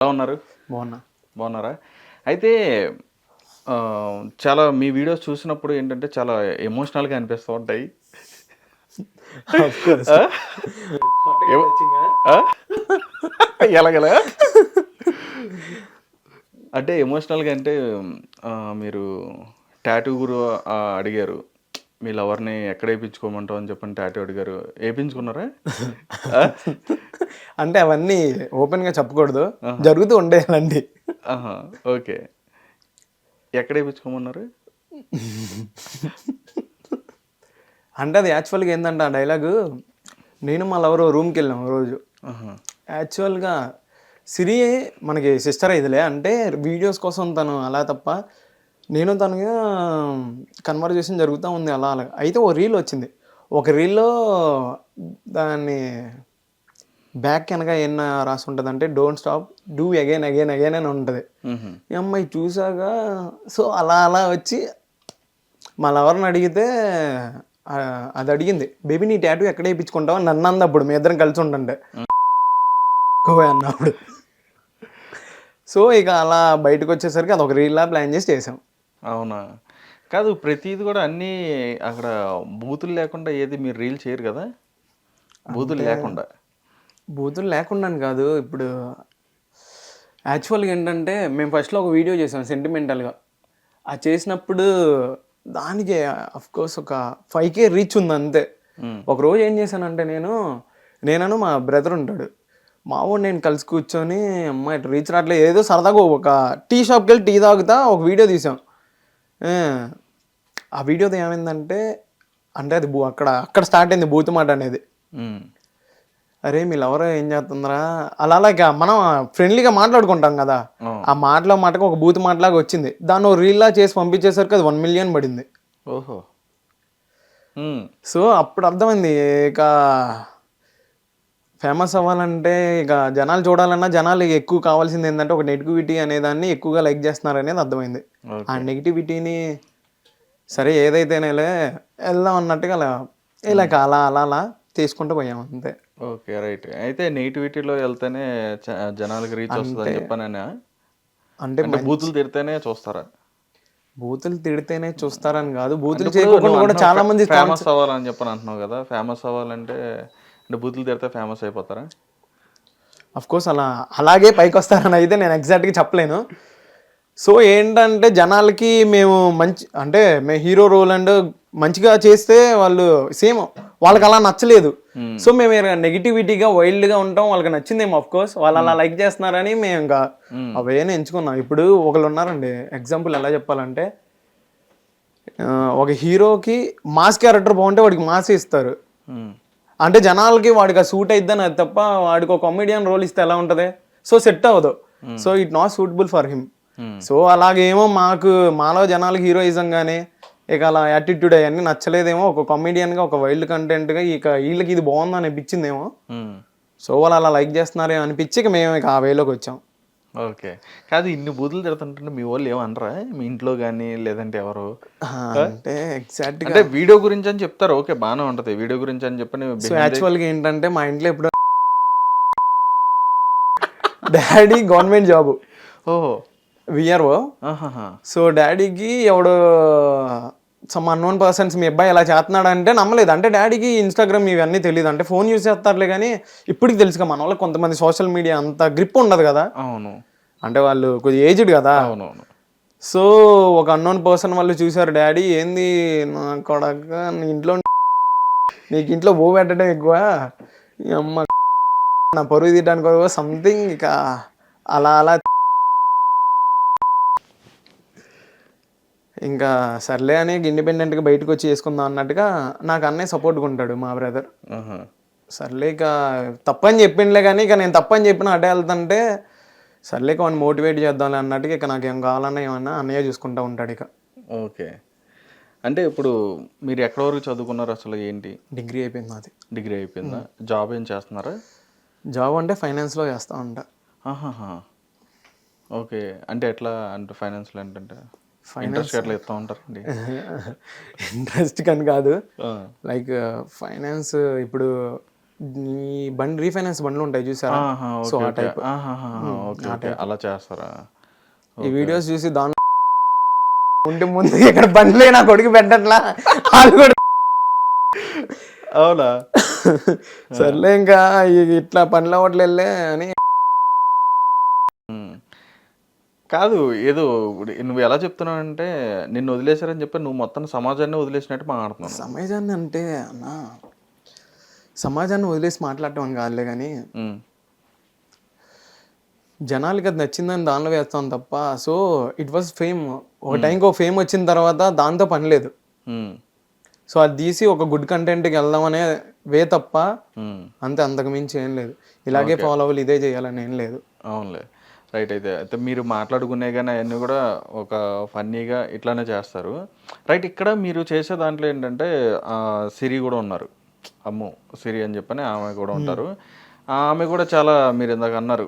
ఎలా ఉన్నారు? బాగున్నా. బాగున్నారా? అయితే ఆ, చాలా మీ వీడియోస్ చూసినప్పుడు ఏంటంటే చాలా ఎమోషనల్గా అనిపిస్తూ ఉంటాయి? ఎలాగలా? అంటే ఎమోషనల్గా అంటే మీరు టాటూ గురు అడిగారు మీ లవర్ని ఎక్కడ వేయించుకోమంటావు అని చెప్పని టాటూ అడిగారు. వేయించుకున్నారా? అంటే అవన్నీ ఓపెన్గా చెప్పకూడదు జరుగుతూ ఉండేయాలండి. ఆహా, ఓకే. ఎక్కడ వేయించుకోమన్నారు? అంటే అది యాక్చువల్గా ఏంటంటే ఆ డైలాగు నేను మా లవర్ రూమ్కి వెళ్ళాం రోజు. యాక్చువల్గా సిరి మనకి సిస్టర్ ఇదిలే అంటే వీడియోస్ కోసం తను అలా తప్ప నేను తనగా కన్వర్జేషన్ జరుగుతూ ఉంది అలా అలా. అయితే ఓ రీల్ వచ్చింది. ఒక రీల్లో దాన్ని బ్యాక్ వెనక ఏం రాసి ఉంటుంది అంటే don't stop do again again again అని ఉంటుంది. ఈ అమ్మాయి చూసాక సో అలా అలా వచ్చి మా లవర్ని అడిగితే అది అడిగింది బేబీ నీ టాటూ ఎక్కడ వేయించుకుంటావు? అని నన్ను అంది అప్పుడు మీ ఇద్దరం కలిసి ఎక్కువ అన్నప్పుడు. సో ఇక అలా బయటకు వచ్చేసరికి అది ఒక రీల్లా ప్లాన్ చేసి చేసాం. అవునా? కాదు ప్రతిది కూడా అన్నీ అక్కడ బూతులు లేకుండా ఏది మీరు రీల్ చేయరు కదా? బూతులు లేకుండా. బూతులు లేకుండా కాదు. ఇప్పుడు యాక్చువల్గా ఏంటంటే మేము ఫస్ట్లో ఒక వీడియో చేసాం సెంటిమెంటల్గా. అది చేసినప్పుడు దానికి కోర్స్ ఒక ఫైవ్ కే రీచ్ ఉంది అంతే. మ్. ఒక రోజు ఏం చేశానంటే నేను నేనను మా బ్రదర్ ఉంటాడు. మా వాడు నేను కలిసి కూర్చొని అమ్మ ఇటు రీచ్ రావట్లేదు. ఏదో సరదాగా ఒక టీ షాప్కి వెళ్ళి టీ తాగుతా ఒక వీడియో తీసాం. ఆ వీడియోతో ఏమైందంటే అంటే అది అక్కడ అక్కడ స్టార్ట్ అయింది బూత్ మాట అనేది. అరే మీ లవర్ ఏం చేస్తుందిరా అలా అలాగా మనం ఫ్రెండ్లీగా మాట్లాడుకుంటాం కదా. ఆ. మాటలో మాటకు ఒక బూత్ మాటలాగా వచ్చింది. దాన్ని రీల్లా చేసి పంపించేసరికి అది వన్ మిలియన్ పడింది. ఓహో. మ్. సో అప్పుడు అర్థమైంది ఇక ఫేమస్ అవ్వాలంటే ఇక జనాలు చూడాలన్నా జనాలు ఎక్కువ కావాల్సింది ఏంటంటే ఒక నెగిటివిటీ అనేదాన్ని ఎక్కువగా లైక్ చేస్తున్నారు అనేది అర్థమైంది. ఆ నెగిటివిటీని సరే ఏదైతేనేలే వెళ్దాం అన్నట్టుగా అలా ఇలా అలా అలా అలా తీసుకుంటూ పోయాం అంతే. Okay right. అయితే నెగిటివిటీలో వెళ్తేనే జనాలకి రీచ్ వస్తుందని చెప్పానని? అంటే అంటే బూతులు తిడితేనే చూస్తారా? బూతులు తిడితేనే చూస్తారని కాదు బూతులు చేయకుండా కూడా చాలా మంది ఫేమస్ అవ్వాలని చెప్పని అంటున్నావు కదా ఫేమస్ అవ్వాలంటే అంటే బూతులు తిడితే ఫేమస్ అయిపోతారా? అఫ్ కోర్స్ అలా అలాగే పైకి వస్తారని అయితే నేను ఎగ్జాక్ట్గా చెప్పలేను. సో ఏంటంటే జనాలకి మేము మంచి అంటే మేము హీరో రోల్ అండ్ మంచిగా చేస్తే వాళ్ళు సేమ్ వాళ్ళకి అలా నచ్చలేదు. సో మేము నెగిటివిటీగా వైల్డ్గా ఉంటాం. వాళ్ళకి నచ్చిందేమో ఏమో కోర్స్ వాళ్ళు అలా లైక్ చేస్తున్నారని మేము ఇంకా అవేనే ఎంచుకున్నాం. ఇప్పుడు ఒకళ్ళు ఉన్నారండి. ఎగ్జాంపుల్ ఎలా చెప్పాలంటే ఒక హీరోకి మాస్ క్యారెక్టర్ బాగుంటే వాడికి మాస్ ఇస్తారు. అంటే జనాలకి వాడికి ఆ సూట్ అయిద్దని అది తప్ప వాడికి ఒక కామెడియన్ రోల్ ఇస్తే ఎలా ఉంటది? సో సెట్ అవ్వదు. So it not suitable for him so అలాగేమో మాకు మాలో జనాలకి హీరోయిజం కానీ ఇక అలా యాటిట్యూడ్ అవన్నీ నచ్చలేదేమో. ఒక comedian గా ఒక వైల్డ్ కంటెంట్గా ఇక వీళ్ళకి ఇది బాగుంది అనిపించిందేమో. సో వాళ్ళు అలా లైక్ చేస్తున్నారేమో అనిపించి ఇక మేము ఇక ఆ వేలోకి వచ్చాం. ఓకే. కాదు ఇన్ని బూతులు తిడుతుంటే మీ వాళ్ళు ఏమనరా? మీ ఇంట్లో కానీ లేదంటే ఎవరు? అంటే ఎగ్జాక్ట్గా అంటే వీడియో గురించి అని చెప్తారు. ఓకే బాగానే ఉంటది. వీడియో గురించి అని చెప్పని సో యాక్చువల్గా ఏంటంటే మా ఇంట్లో ఇప్పుడు డాడీ గవర్నమెంట్ జాబ్. ఓహో. విఆర్ఓ. సో డాడీకి ఎవడు సమ్ అన్నోన్ పర్సన్స్ మీ అబ్బాయి ఎలా చేస్తున్నాడు అంటే నమ్మలేదు. అంటే డాడీకి ఇన్స్టాగ్రామ్ ఇవన్నీ తెలియదు అంటే ఫోన్ యూజ్ చేస్తారులే కానీ ఇప్పటికి తెలుసుగా మన వాళ్ళకి కొంతమంది సోషల్ మీడియా అంత గ్రిప్ ఉండదు కదా. అవును. అంటే వాళ్ళు కొద్దిగా ఏజ్డ్ కదా. అవునవును. సో ఒక అన్నోన్ పర్సన్ వాళ్ళు చూసారు డాడీ ఏంది నా కొడక నీ ఇంట్లో నీకు ఇంట్లో బో పెట్టడం ఎక్కువ? ఈ అమ్మ నా పరుగు తీయడానికి సంథింగ్ ఇక అలా అలా ఇంకా సర్లే అని ఇండిపెండెంట్గా బయటకు వచ్చి చేసుకుందాం అన్నట్టుగా నాకు అన్నయ్య సపోర్ట్గా ఉంటాడు మా బ్రదర్. సర్లే ఇక తప్పని చెప్పిండలే కానీ ఇక నేను తప్పని చెప్పిన అటే వెళ్తుంటే సర్లే ఇక వాడిని మోటివేట్ చేద్దాంలే అన్నట్టుగా ఇక నాకు ఏం కావాలన్నా ఏమన్నా అన్నయ్య చూసుకుంటూ ఉంటాడు ఇక. ఓకే. అంటే ఇప్పుడు మీరు ఎక్కడ వరకు చదువుకున్నారు అసలు ఏంటి? డిగ్రీ అయిపోయింది నాది డిగ్రీ అయిపోయిందా? జాబ్ ఏం చేస్తున్నారా? జాబ్ అంటే ఫైనాన్స్లో చేస్తా ఉంటా. ఓకే. అంటే ఎట్లా? అంటే ఫైనాన్స్లో ఏంటంటే? ఇంట్రెస్ట్ ఎట్లా ఇస్తూ ఉంటారండి. ఇంట్రెస్ట్ కని కాదు. లైక్ ఫైనాన్స్ ఇప్పుడు ఈ బండి రీఫైనాన్స్ బండ్లు ఉంటాయి చూసారా? సో ఆ. టైప్ ఓకే అలా చేస్తారా? ఈ వీడియోస్ చూసి దాని ఉంటే ముందు ఇక్కడ బండ్లే నా కొడుకు పెట్టట్లా? వాళ్ళు కూడా అవునా? సర్లే ఇంకా ఇట్లా పనులు అవ్వట్లే అని కాదు ఏదో నువ్వు ఎలా చెప్తున్నావు అంటే నిన్ను వదిలేశారని చెప్పి నువ్వు మొత్తం సమాజాన్ని వదిలేసినట్టు మాట్లాడుతున్నాను సమాజాన్ని అంటే అన్న సమాజాన్ని వదిలేసి మాట్లాడటం అని కాదులే కానీ జనాలకి అది నచ్చిందని దానిలో వేస్తాం తప్ప సో ఇట్ వాజ్ ఫేమ్ ఒక టైంకి ఒక ఫేమ్ వచ్చిన తర్వాత దాంతో పని లేదు. సో అది తీసి ఒక గుడ్ కంటెంట్కి వెళ్దామనే వే తప్ప. అంతే అంతకు మించి ఏం లేదు. ఇలాగే ఫాలో అవ్వాలి ఇదే చేయాలని ఏం లేదు. అవునులే. రైట్ అయితే అయితే మీరు మాట్లాడుకునే కానీ అవన్నీ కూడా ఒక ఫన్నీగా ఇట్లానే చేస్తారు. రైట్ ఇక్కడ మీరు చేసే దాంట్లో ఏంటంటే సిరి కూడా ఉన్నారు. అమ్ము సిరి అని చెప్పని ఆమె కూడా ఉంటారు. ఆమె కూడా చాలా మీరు ఇందాక అన్నారు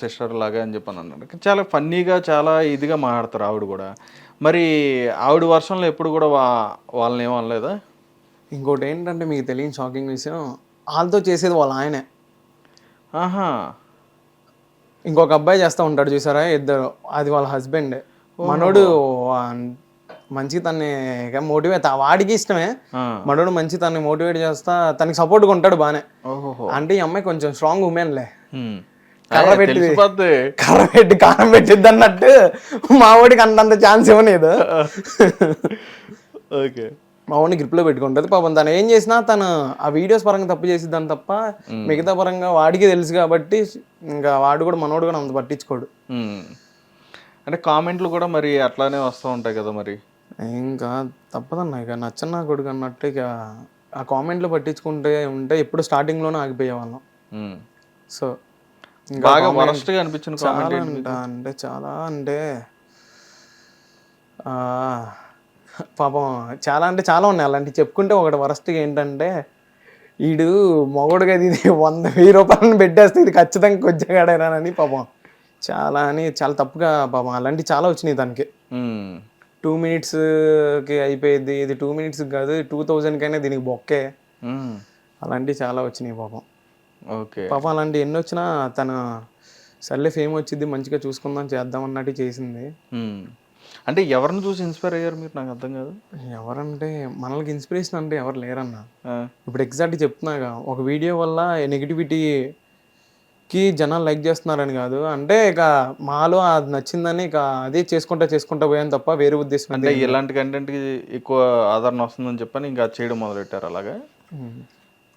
సిస్టర్ లాగా అని చెప్పని అన్నారు. చాలా ఫన్నీగా చాలా ఇదిగా మాట్లాడతారు ఆవిడ కూడా. మరి ఆవిడ వర్షంలో ఎప్పుడు కూడా వా వాళ్ళని ఏమో అనలేదా? ఇంకోటి ఏంటంటే మీకు తెలియని షాకింగ్ విషయం వాళ్ళతో చేసేది వాళ్ళ ఆయనే. ఆహా. ఇంకొక అబ్బాయి చేస్తూ ఉంటాడు చూసారా? ఇద్దరు. అది వాళ్ళ హస్బెండ్. మనోడు మంచి తన్ని మోటివేట్ వాడికి ఇష్టమే. మనోడు మంచి తన్ని మోటివేట్ చేస్తా తనకి సపోర్ట్గా ఉంటాడు బానే అంటే ఈ అమ్మాయి కొంచెం స్ట్రాంగ్ ఉమెన్లే. కర్ర. తెలిసిపోద్ది. కర్ర పెట్టి కారం పెట్టిద్ది అన్నట్టు మా వాడికి అంతంత ఛాన్స్ ఇవ్వలేదు. ఓకే. మా వాడిని గ్రిప్లో పెట్టుకుంటుంది. పాపం తను ఏం చేసినా తను ఆ వీడియోస్ పరంగా తప్పు చేసిద్దని తప్ప మిగతా పరంగా వాడికి తెలుసు కాబట్టి ఇంకా వాడు కూడా మనోడు కూడా అంత పట్టించుకోడు. అంటే కామెంట్లు కూడా మరి అట్లానే వస్తూ ఉంటాయి కదా మరి? ఇంకా తప్పదన్న. ఇక నచ్చన్న కొడుకు అన్నట్టు ఇక ఆ కామెంట్లు పట్టించుకుంటే ఉంటే ఎప్పుడు స్టార్టింగ్లోనే ఆగిపోయేవాళ్ళం. సో బాగా వరస్ట్గా అనిపించిన చాలా అంట అంటే చాలా అంటే ఆ, పాపం చాలా అంటే చాలా ఉన్నాయి. అలాంటి చెప్పుకుంటే ఒకటి వరస్ట్గా ఏంటంటే ఈడు మొగడుగా ఇది వంద వెయ్యి రూపాయలను పెట్టేస్తే ఇది ఖచ్చితంగా కొద్దిగాడేనానని పాపం. చాలా అని చాలా తప్పుగా పాపం. అలాంటివి చాలా వచ్చినాయి దానికి. టూ మినిట్స్కి అయిపోయింది ఇది టూ మినిట్స్ కాదు టూ థౌజండ్కైనా దీనికి బొక్కే. అలాంటివి చాలా వచ్చినాయి పాపం. ఓకే. పాపం అలాంటి ఎన్ని వచ్చినా తను సర్లే ఫేమ్ వచ్చింది మంచిగా చూసుకుందాం చేద్దాం అన్నట్టు చేసింది. అంటే ఎవరిని చూసి ఇన్స్పైర్ అయ్యారు మీరు? నాకు అర్థం కాదు. ఎవరంటే మనల్కి ఇన్స్పిరేషన్ అంటే ఎవరు లేరన్న. ఇప్పుడు ఎగ్జాక్ట్ చెప్తున్నాగా ఒక వీడియో వల్ల నెగిటివిటీకి జనాలు లైక్ చేస్తున్నారని కాదు. అంటే ఇక మాలో అది నచ్చిందని ఇక అదే చేసుకుంటా చేసుకుంటా పోయాను తప్ప వేరే ఉద్దేశం అంటే ఇలాంటి కంటెంట్కి ఎక్కువ ఆదరణ వస్తుందని చెప్పని ఇంకా చేయడం మొదలు పెట్టారు అలాగా